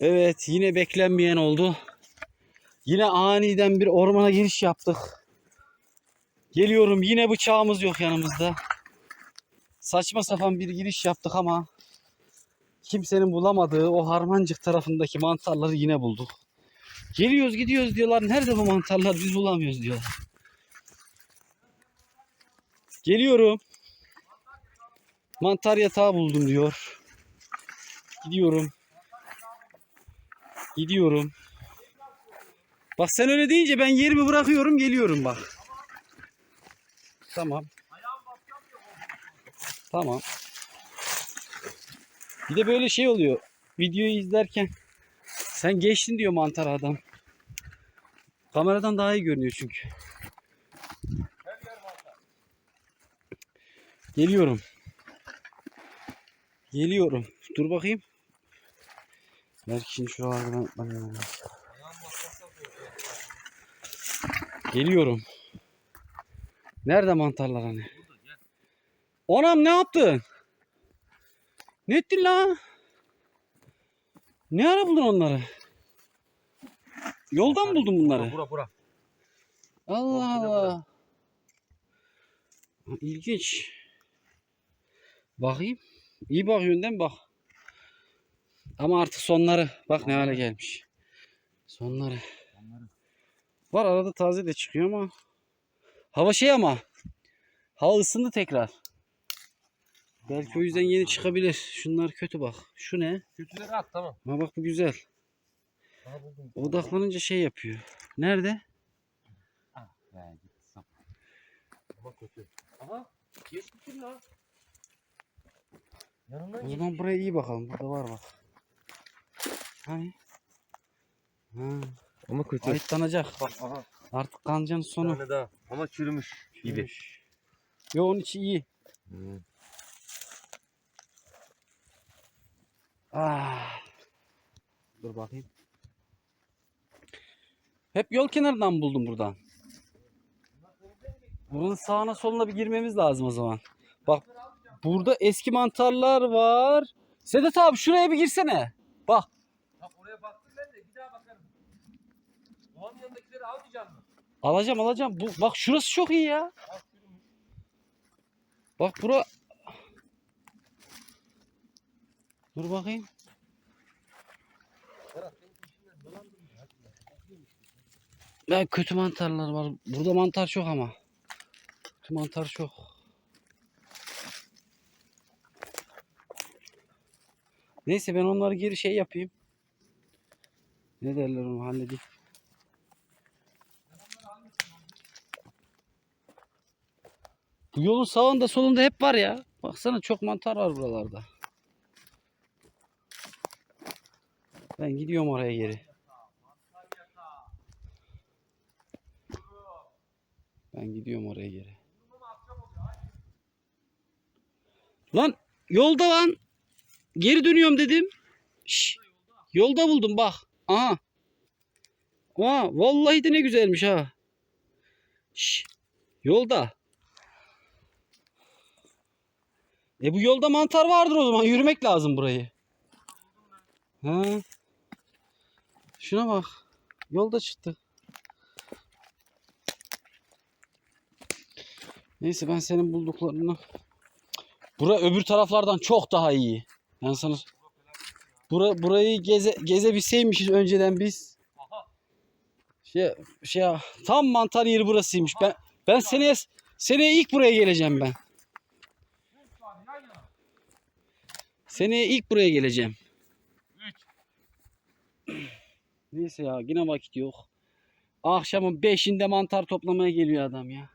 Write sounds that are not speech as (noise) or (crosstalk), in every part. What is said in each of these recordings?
Evet yine beklenmeyen oldu. Yine aniden bir ormana giriş yaptık. Geliyorum yine bıçağımız yok yanımızda. Saçma sapan bir giriş yaptık ama kimsenin bulamadığı o harmancık tarafındaki mantarları yine bulduk. Geliyoruz gidiyoruz diyorlar. Nerede bu mantarlar biz bulamıyoruz diyorlar. Geliyorum. Mantar yatağı buldum diyor. Gidiyorum. Gidiyorum. Bak sen öyle deyince ben yerimi bırakıyorum geliyorum bak. Tamam. Tamam. Bir de böyle şey oluyor. Videoyu izlerken sen geçtin diyor mantar adam. Kameradan daha iyi görünüyor çünkü. Geliyorum. Geliyorum. Dur bakayım. Belki şimdi şuralardan atmam lazım. Geliyorum. Nerede mantarlar hani? Onam ne yaptın? Ne ettin la? Ne ara buldun onları? Yoldan mı buldun bunları? Bura bura. Allah Bak, Allah. İlginç. Bakayım. İyi bakıyorsun değil mi? Bak. Ama artık sonları. Bak ne hale gelmiş. Sonları. Var arada taze de çıkıyor ama. Hava şey ama. Hava ısındı tekrar. Belki o yüzden yeni çıkabilir. Şunlar kötü bak. Şu ne? Kötüleri at tamam. Ha bak bu güzel. Odaklanınca şey yapıyor. Nerede? Git sap. Ama kötü. Aha. Geçmişim lan. Yanından O zaman buraya iyi bakalım. Burada var bak. Hani? Ha, Ama kötü. ayıtlanacak. Bak Aha. artık kancanın Bir sonu. tane daha. Ama çürümüş gibi. Çürümüş. Yo onun içi iyi. Hmm. Ah. Dur bakayım. Hep yol kenarından buldum buradan? Buranın sağına soluna bir girmemiz lazım o zaman. Bak burada eski mantarlar var. Sedat abi şuraya bir girsene. Bak Bak oraya baktım ben de bir daha bakarım. Doğanın yanındakileri almayacağım mı? alacağım alacağım. Bu, bak şurası çok iyi ya. Bak bura. Dur bakayım. Ya kötü mantarlar var. Burada mantar çok ama. Kötü mantar çok. Neyse ben onları geri şey yapayım. Ne derler onu halledeyim. Bu yolun sağında solunda hep var ya. Baksana çok mantar var buralarda. Ben gidiyorum oraya geri. Ben gidiyorum oraya geri. Lan yolda lan. Geri dönüyorum dedim. Şş, yolda buldum bak. Aha. Aa, vallahi de ne güzelmiş ha. Şş, yolda. E bu yolda mantar vardır o zaman. Yürümek lazım burayı. Ha. Şuna bak. Yolda çıktı. Neyse ben senin bulduklarını Bura öbür taraflardan çok daha iyi. Ben sana Bura, burayı geze, gezebilseymişiz önceden biz. Şey, şey tam mantar yeri burasıymış. Ben ben seneye seneye ilk buraya geleceğim ben. Seneye ilk buraya geleceğim. (clears throat) Neyse ya yine vakit yok. Akşamın 5'inde mantar toplamaya geliyor adam ya.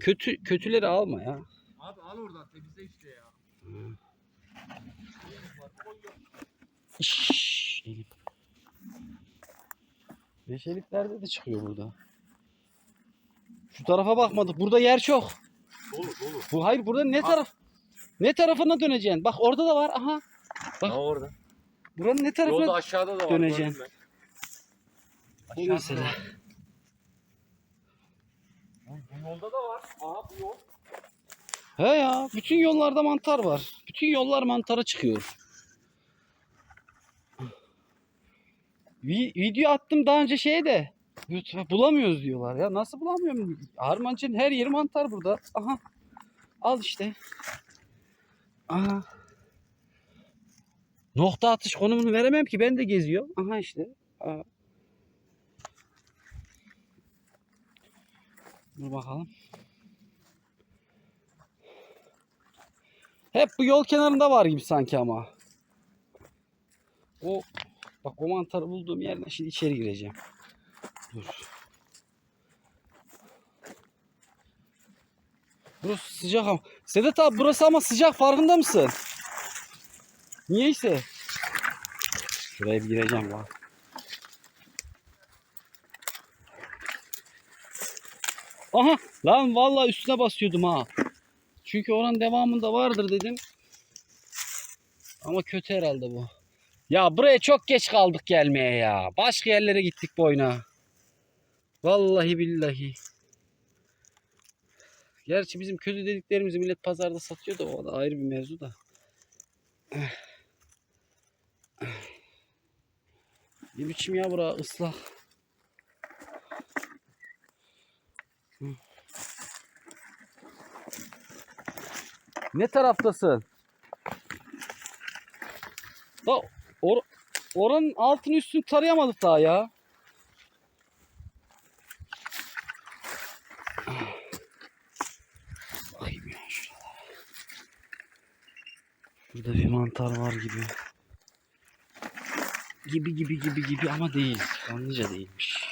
Kötü kötüleri alma ya. Abi al oradan temizle işte ya. Şşş, Elif. Meşeliklerde de çıkıyor burada. Şu tarafa bakmadık. Burada yer çok. Dolu dolu. Bu hayır burada ne taraf? Ne tarafına döneceksin? Bak orada da var. Aha. Bak. Ne orada? Buranın ne tarafına Yolda aşağıda da var. döneceksin. Bu mesela. Bu, bu yolda da var. Aha bu yol. He ya bütün yollarda mantar var. Bütün yollar mantara çıkıyor. Vi- video attım daha önce şeye de. YouTube- Bulamıyoruz diyorlar ya. Nasıl bulamıyorum? Harmancı'nın her yeri mantar burada. Aha. Al işte. Aha. Nokta atış konumunu veremem ki ben de geziyorum. Aha işte. Aha. Dur bakalım. Hep bu yol kenarında var gibi sanki ama. O bak o mantarı bulduğum yerden şimdi içeri gireceğim. Dur. Burası sıcak ama. Sedat abi burası ama sıcak farkında mısın? Niyeyse. Şuraya bir gireceğim bak. Aha lan vallahi üstüne basıyordum ha. Çünkü oranın devamında vardır dedim. Ama kötü herhalde bu. Ya buraya çok geç kaldık gelmeye ya. Başka yerlere gittik boyuna. Vallahi billahi. Gerçi bizim kötü dediklerimizi millet pazarda satıyor da o da ayrı bir mevzu da. Ne biçim ya bura ıslak. Ne taraftasın? Da or oranın altını üstünü tarayamadık daha ya. Bakayım ya şuralara. Burada bir mantar var gibi. Gibi gibi gibi gibi ama değil. Kanlıca değilmiş.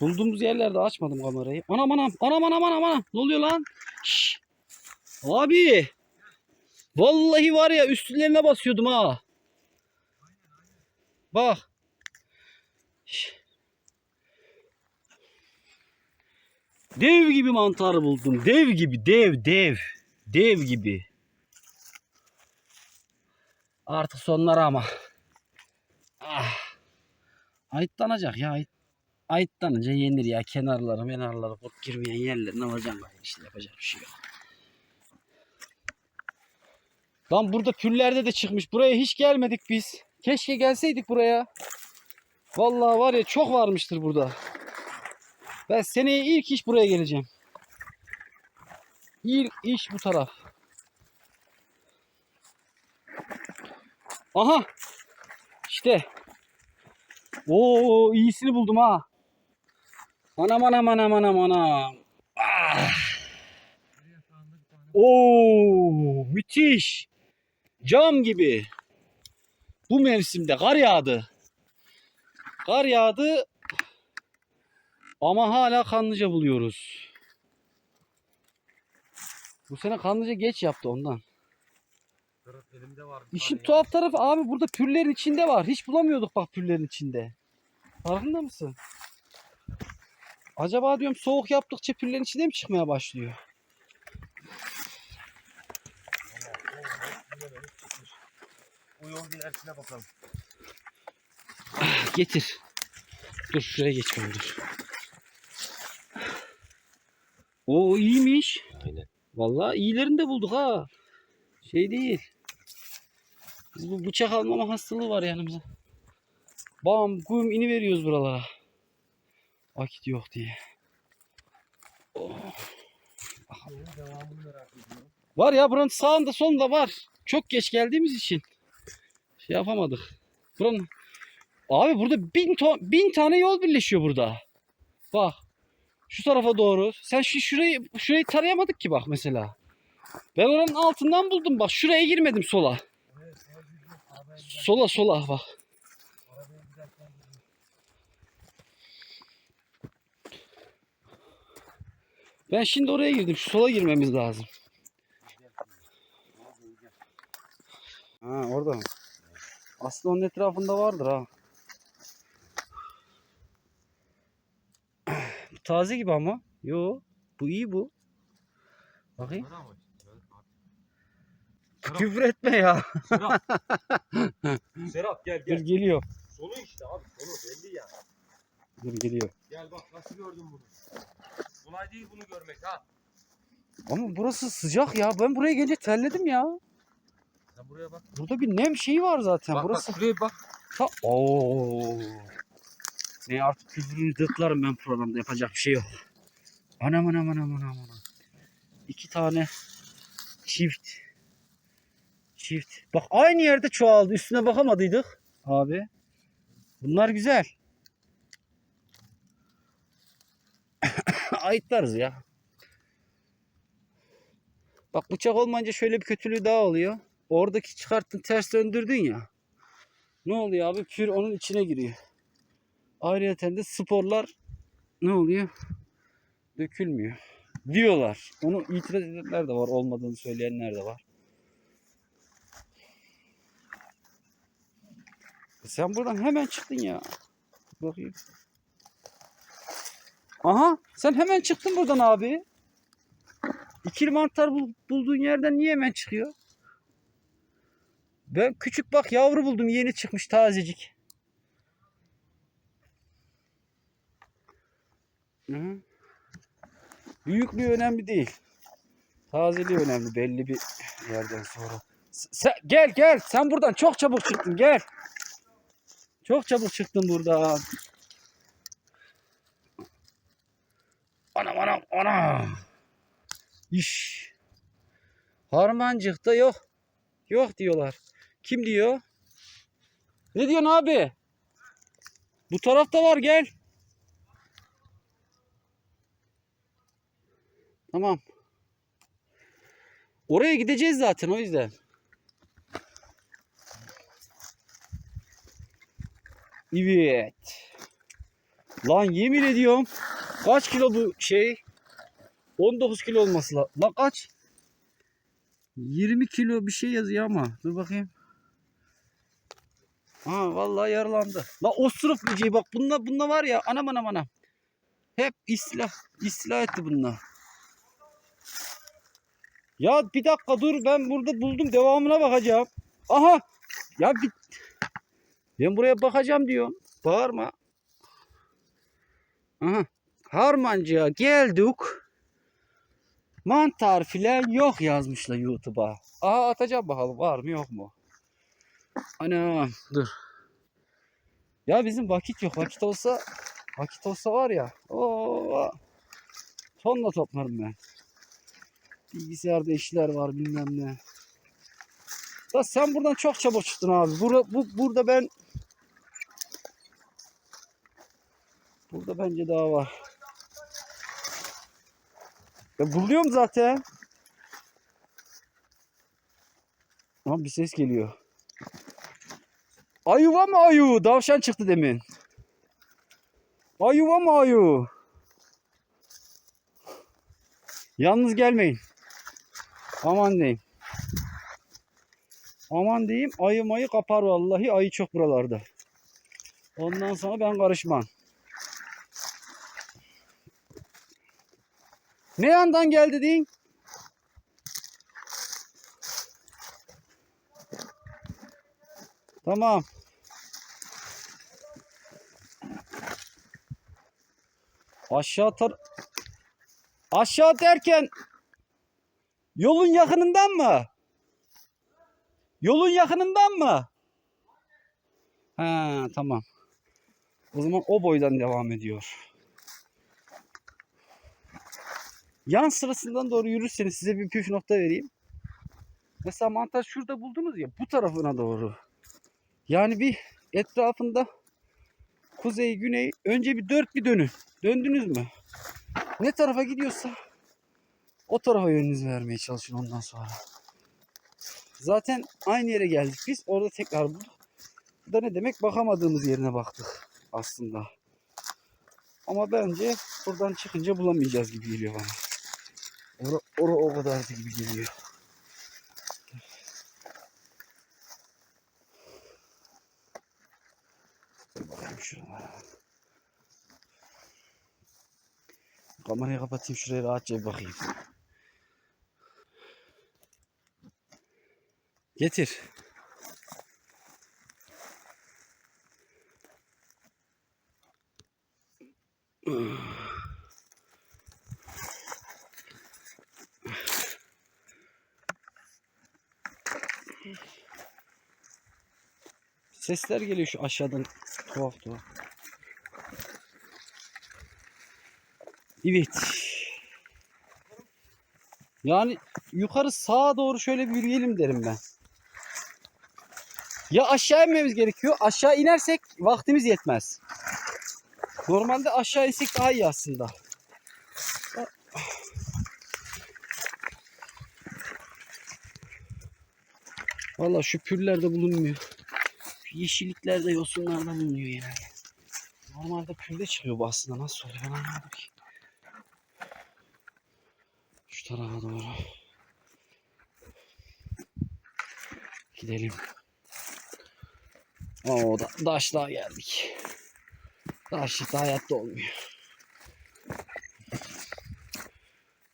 Bulduğumuz yerlerde açmadım kamerayı. Anam anam anam anam anam anam. Ne oluyor lan? Şşş. Abi. Vallahi var ya üstlerine basıyordum ha. Bak. Dev gibi mantar buldum. Dev gibi dev dev. Dev gibi. Artık sonları ama. Ah. Ayıtlanacak ya. Ayıt, ayıtlanınca yenir ya. Kenarları menarları kurt girmeyen yerlerini alacağım. ben. İşte yapacak bir şey yok. Lan burada püllerde de çıkmış. Buraya hiç gelmedik biz. Keşke gelseydik buraya. Vallahi var ya çok varmıştır burada. Ben seneye ilk iş buraya geleceğim. İlk iş bu taraf. Aha. İşte. Oo iyisini buldum ha. Anam anam anam anam anam. Ah. Oo müthiş. Cam gibi. Bu mevsimde kar yağdı. Kar yağdı. Ama hala kanlıca buluyoruz. Bu sene kanlıca geç yaptı ondan. Elimde var. İşin tuhaf tarafı abi burada pürlerin içinde var. Hiç bulamıyorduk bak pürlerin içinde. Farkında mısın? Acaba diyorum soğuk yaptıkça pürlerin içinde mi çıkmaya başlıyor? Bu yol ilerisine bakalım. Getir. Dur şuraya geçmem dur. O iyiymiş. Aynen. Vallahi iyilerini de bulduk ha. Şey değil. Biz bu bıçak almama hastalığı var yanımıza. Bam gum ini veriyoruz buralara. Vakit yok diye. Oh. Var ya buranın sağında solunda var. Çok geç geldiğimiz için şey yapamadık. Buranın Abi burada bin, ton, bin tane yol birleşiyor burada. Bak. Şu tarafa doğru. Sen şu şurayı şurayı tarayamadık ki bak mesela. Ben oranın altından buldum bak. Şuraya girmedim sola. Sola. Sola bak. Ben şimdi oraya girdim. Şu sola girmemiz lazım. Ha orada mı? Aslında onun etrafında vardır ha. Taze gibi ama. Yo. Bu iyi bu. Bakayım. Mı? Küfür etme ya. Serap. (laughs) Serap gel Dur gel. geliyor. Sonu işte abi sonu belli ya. Dur geliyor. Gel bak nasıl gördün bunu. Kolay değil bunu görmek ha. Ama burası sıcak ya. Ben buraya gelince terledim ya. Sen buraya bak. Burada bir nem şeyi var zaten. bak burası bak şuraya bak. ta... Oo. Ne artık küfrünü dıklarım ben programda yapacak bir şey yok. Anam anam anam anam anam. İki tane çift. Çift. Bak aynı yerde çoğaldı. Üstüne bakamadıydık abi. Bunlar güzel. (coughs) Ayıtlarız ya. Bak bıçak olmayınca şöyle bir kötülüğü daha oluyor. Oradaki çıkarttın ters döndürdün ya. Ne oluyor abi? Pür onun içine giriyor. Ayrıca de sporlar ne oluyor? Dökülmüyor. Diyorlar. Onu itiraz edenler de var. Olmadığını söyleyenler de var. Sen buradan hemen çıktın ya. Bakayım. Aha sen hemen çıktın buradan abi. İkili mantar bul- bulduğun yerden niye hemen çıkıyor? Ben küçük bak yavru buldum yeni çıkmış tazecik. Hı hı. Büyüklüğü önemli değil. Tazeliği önemli belli bir yerden sonra. Sen, gel gel sen buradan çok çabuk çıktın gel. Çok çabuk çıktın buradan. Anam anam anam. İş. Harmancıkta yok. Yok diyorlar. Kim diyor? Ne diyorsun abi? Bu tarafta var gel. Tamam. Oraya gideceğiz zaten o yüzden. Evet. Lan yemin ediyorum. Kaç kilo bu şey? 19 kilo olması lazım. Lan kaç? 20 kilo bir şey yazıyor ama. Dur bakayım. Ha vallahi yaralandı. La osuruk böceği bak bunlar bunlar var ya anam anam anam. Hep istila istila etti bunlar. Ya bir dakika dur ben burada buldum devamına bakacağım. Aha ya bir ben buraya bakacağım diyorum. Bağırma. Aha Harmancıya geldik. Mantar filan yok yazmışlar YouTube'a. Aha atacağım bakalım var mı yok mu? Ana dur. Ya bizim vakit yok. Vakit olsa vakit olsa var ya. Oo. Tonla toplarım ben. Bilgisayarda işler var bilmem ne. Da sen buradan çok çabuk çıktın abi. Burada bu burada ben Burada bence daha var. Ya buluyorum zaten. Ama bir ses geliyor. Ayuva mı ayu? Davşan çıktı demin. Ayuva mı ayu? Yalnız gelmeyin. Aman diyeyim. Aman diyeyim ayı mayı kapar vallahi ayı çok buralarda. Ondan sonra ben karışmam. Ne yandan geldi deyin? Tamam. Aşağı tar Aşağı derken yolun yakınından mı? Yolun yakınından mı? Ha tamam. O zaman o boydan devam ediyor. Yan sırasından doğru yürürseniz size bir püf nokta vereyim. Mesela mantar şurada buldunuz ya bu tarafına doğru. Yani bir etrafında kuzey güney önce bir dört bir dönün. Döndünüz mü? Ne tarafa gidiyorsa o tarafa yönünüzü vermeye çalışın ondan sonra. Zaten aynı yere geldik biz. Orada tekrar bulduk. Bu da ne demek? Bakamadığımız yerine baktık aslında. Ama bence buradan çıkınca bulamayacağız gibi geliyor bana. Ora, ora o kadar gibi geliyor. Bakayım. Kamerayı kapatayım şuraya rahatça bir bakayım. Getir. Sesler geliyor şu aşağıdan tuhaf tuhaf. Evet. Yani yukarı sağa doğru şöyle bir yürüyelim derim ben. Ya aşağı inmemiz gerekiyor. Aşağı inersek vaktimiz yetmez. Normalde aşağı insek daha iyi aslında. Valla şu püllerde bulunmuyor. Şu yeşilliklerde yosunlarda bulunuyor yani. Normalde pülde çıkıyor bu aslında. Nasıl oluyor ben anlamadım ki. Şu tarafa doğru. Gidelim. Oo da daşlığa geldik. Daşlıkta hayatta olmuyor.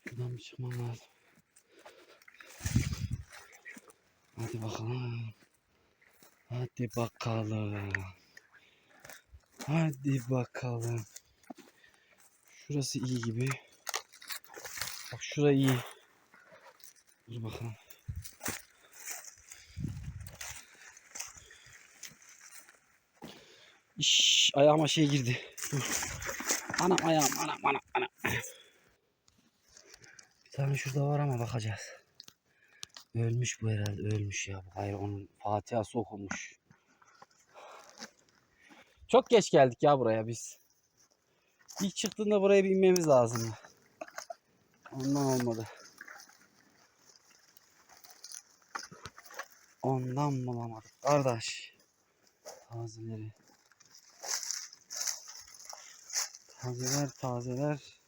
Şuradan bir çıkmam lazım. Hadi bakalım. Hadi bakalım. Hadi bakalım. Şurası iyi gibi. Bak şura iyi. Dur bakalım. İş, ayağıma şey girdi. Anam ayağım anam anam anam. Bir tane şurada var ama bakacağız. Ölmüş bu herhalde ölmüş ya. Hayır onun Fatiha'sı okunmuş. Çok geç geldik ya buraya biz. İlk çıktığında buraya bir inmemiz lazımdı. Ondan olmadı. Ondan bulamadık kardeş. Tazeleri. Tazeler tazeler.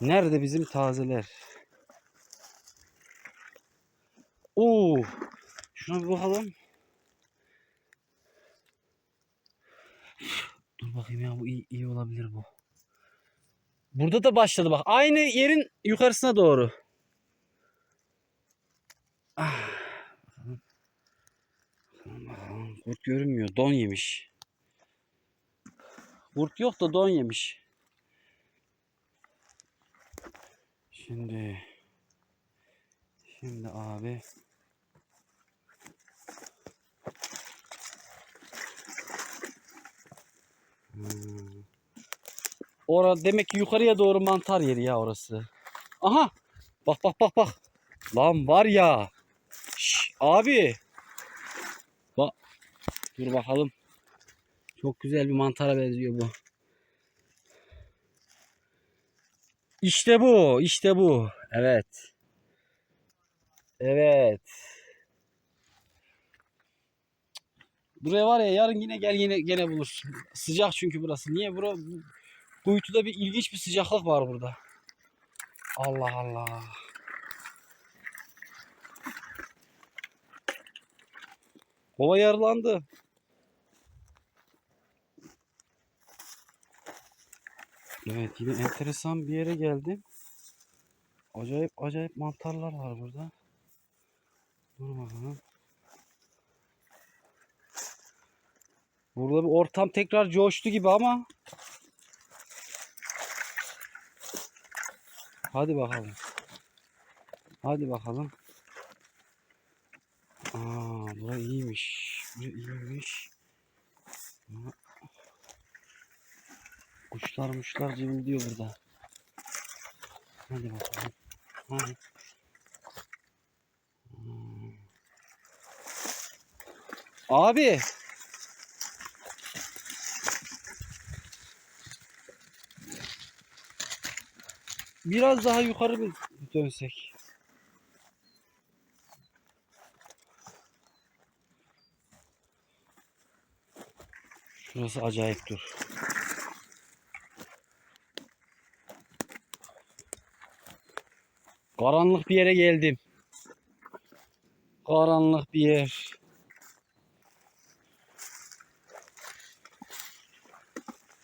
Nerede bizim tazeler? Oo. Şuna bir bakalım. Dur bakayım ya bu iyi, iyi olabilir bu. Burada da başladı bak. Aynı yerin yukarısına doğru. Ah. Bakalım. Bakalım bakalım. Kurt görünmüyor. Don yemiş. Kurt yok da don yemiş. Şimdi Şimdi abi Hmm. Ora demek ki yukarıya doğru mantar yeri ya orası. Aha! Bak bak bak bak. Lan var ya. Şş, abi. Bak. Dur bakalım. Çok güzel bir mantara benziyor bu. İşte bu, işte bu. Evet. Evet. Buraya var ya yarın yine gel yine gene bulursun. Sıcak çünkü burası. Niye bura? bu- Kuytuda bir ilginç bir sıcaklık var burada. Allah Allah. Kova yarılandı. Evet yine enteresan bir yere geldim. Acayip acayip mantarlar var burada. Dur bakalım. Burada bir ortam tekrar coştu gibi ama. Hadi bakalım. Hadi bakalım. Aa, bura iyiymiş. Bura iyiymiş. Aa. Kuşlar muşlar cıvıldıyor burada. Hadi bakalım. Hadi. Abi. Biraz daha yukarı mı dönsek? Şurası acayip dur. Karanlık bir yere geldim. Karanlık bir yer.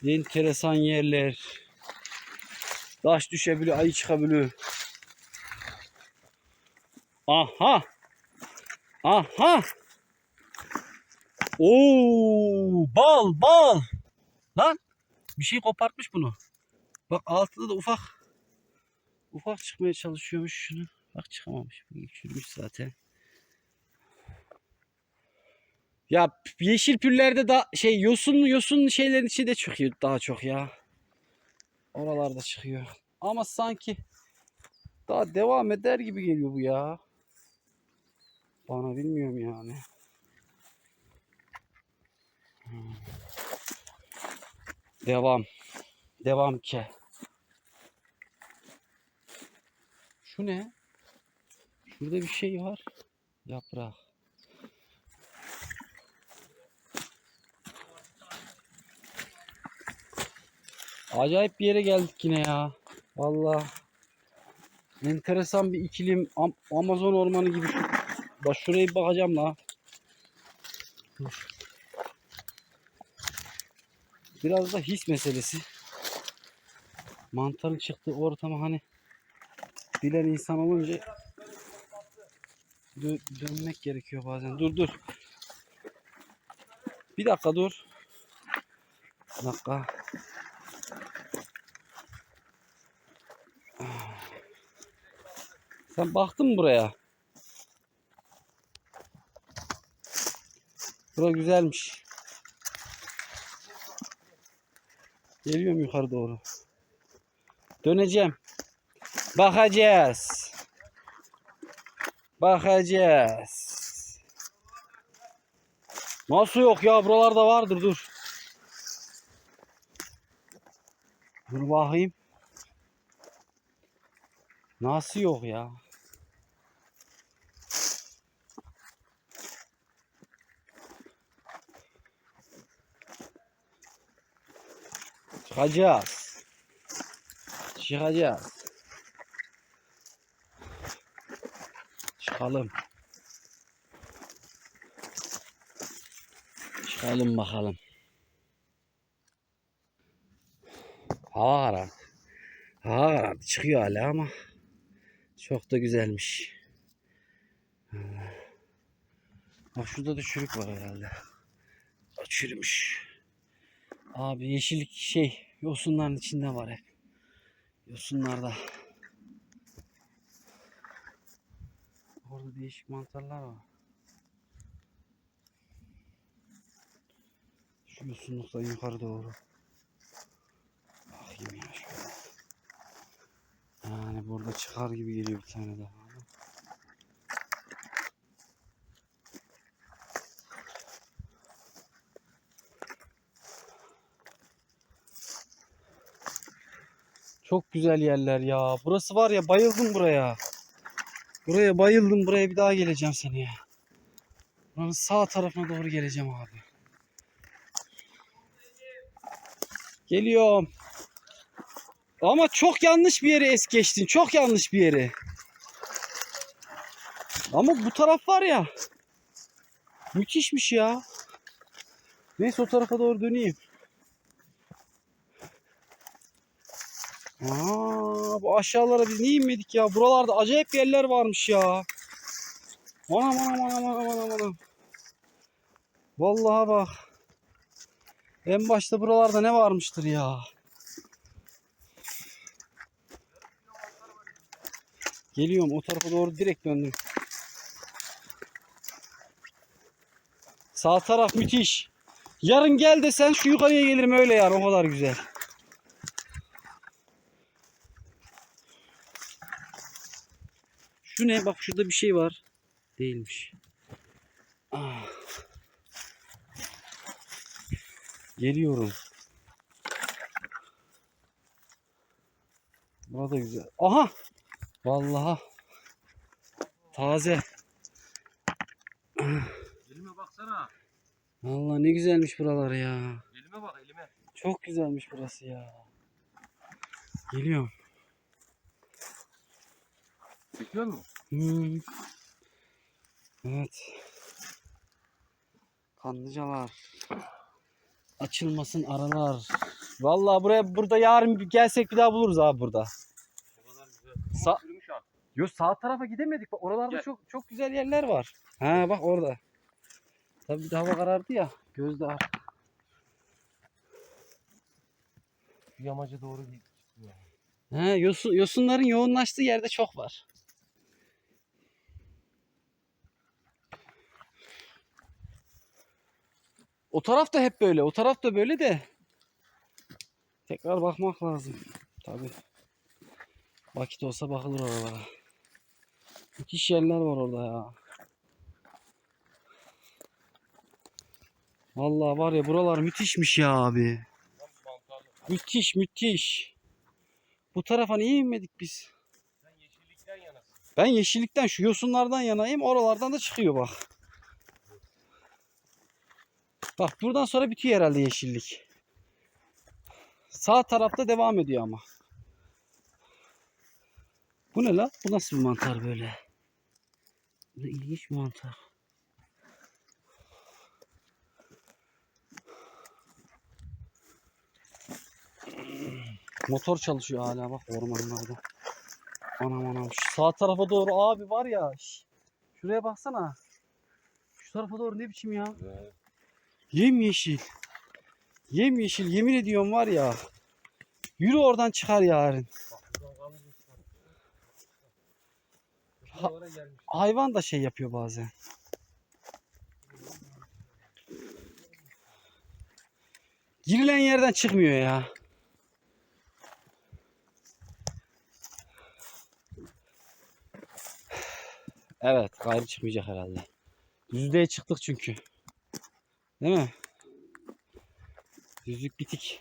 Enteresan yerler. Taş düşebiliyor, ayı çıkabiliyor. Aha! Aha! Oo, bal, bal. Lan bir şey kopartmış bunu. Bak altında da ufak ufak çıkmaya çalışıyormuş şunu. Bak çıkamamış. Çürümüş zaten. Ya yeşil püllerde da şey yosunlu yosunlu şeylerin içi de çıkıyor daha çok ya. Oralarda çıkıyor. Ama sanki daha devam eder gibi geliyor bu ya. Bana bilmiyorum yani. Hmm. Devam. Devam ki. Şu ne? Şurada bir şey var. Yaprak. Acayip bir yere geldik yine ya. Vallahi enteresan bir iklim Am- Amazon ormanı gibi. Bak şuraya bir bakacağım la. Biraz da his meselesi. Mantarın çıktığı ortama hani bilen insan olunca dö- dönmek gerekiyor bazen. Dur dur. Bir dakika dur. Bir dakika. Sen baktın mı buraya? Bura güzelmiş. Geliyorum yukarı doğru. Döneceğim. Bakacağız. Bakacağız. Nasıl yok ya? Buralarda vardır dur. Dur bakayım. Nasıl yok ya? Çıkacağız. Çıkacağız. Çıkalım. Çıkalım bakalım. Hava karardı. Hava karardı. Çıkıyor hala ama çok da güzelmiş. Bak şurada da çürük var herhalde. O çürümüş. Abi yeşillik şey yosunların içinde var hep. Yosunlarda. Orada değişik mantarlar var. Şu yosunluktan yukarı doğru. Bakayım ya şöyle. Yani burada çıkar gibi geliyor bir tane daha. Çok güzel yerler ya. Burası var ya bayıldım buraya. Buraya bayıldım. Buraya bir daha geleceğim seneye. Buranın sağ tarafına doğru geleceğim abi. Geliyorum. Ama çok yanlış bir yere es geçtin. Çok yanlış bir yere. Ama bu taraf var ya. Müthişmiş ya. Neyse o tarafa doğru döneyim. Aa, bu aşağılara biz niye inmedik ya? Buralarda acayip yerler varmış ya. Anam anam anam anam anam anam. Vallahi bak. En başta buralarda ne varmıştır ya. Geliyorum o tarafa doğru direkt döndüm. Sağ taraf müthiş. Yarın gel desen şu yukarıya gelirim öyle yani o kadar güzel. Şu ne? Bak şurada bir şey var. Değilmiş. Ah. Geliyorum. Burada güzel. Aha! Vallahi taze. Elime baksana. Vallahi ne güzelmiş buralar ya. Elime bak elime. Çok güzelmiş burası ya. Geliyorum. Çekiyor musun? Hmm. Evet. Kanlıcalar. Açılmasın aralar. Vallahi buraya burada yarın bir gelsek bir daha buluruz abi burada. Sa-. Yo sağ tarafa gidemedik. Bak oralarda Gel. çok çok güzel yerler var. Ha bak orada. Tabii bir de hava karardı ya. Gözde ar- Şu yamaca doğru gidiyor. Ha, yosun, yosunların yoğunlaştığı yerde çok var. O taraf da hep böyle. O taraf da böyle de. Tekrar bakmak lazım. Tabii. Vakit olsa bakılır oralara. Müthiş yerler var orada ya. Vallahi var ya buralar müthişmiş ya abi. Müthiş müthiş. Bu tarafa niye inmedik biz? Ben yeşillikten şu yosunlardan yanayım. Oralardan da çıkıyor bak. Bak buradan sonra bitiyor herhalde yeşillik. Sağ tarafta devam ediyor ama. Bu ne la? Bu nasıl bir mantar böyle? Bu ilginç bir mantar. Motor çalışıyor hala bak ormanlarda. Anam anam. Şu sağ tarafa doğru abi var ya. Şuraya baksana. Şu tarafa doğru ne biçim ya? Yem yeşil. Yem yeşil yemin ediyorum var ya. Yürü oradan çıkar yarın. Gelmiş. Hayvan da şey yapıyor bazen. Girilen yerden çıkmıyor ya. Evet, gayrı çıkmayacak herhalde. Düzlüğe çıktık çünkü. Değil mi? Düzlük bitik.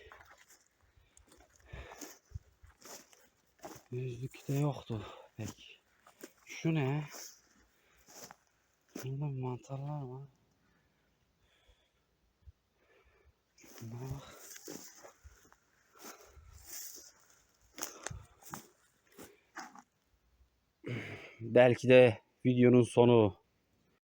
Düzlükte yoktu pek. Şu ne? Bir mantarlar var. Şunlara bak. Belki de videonun sonu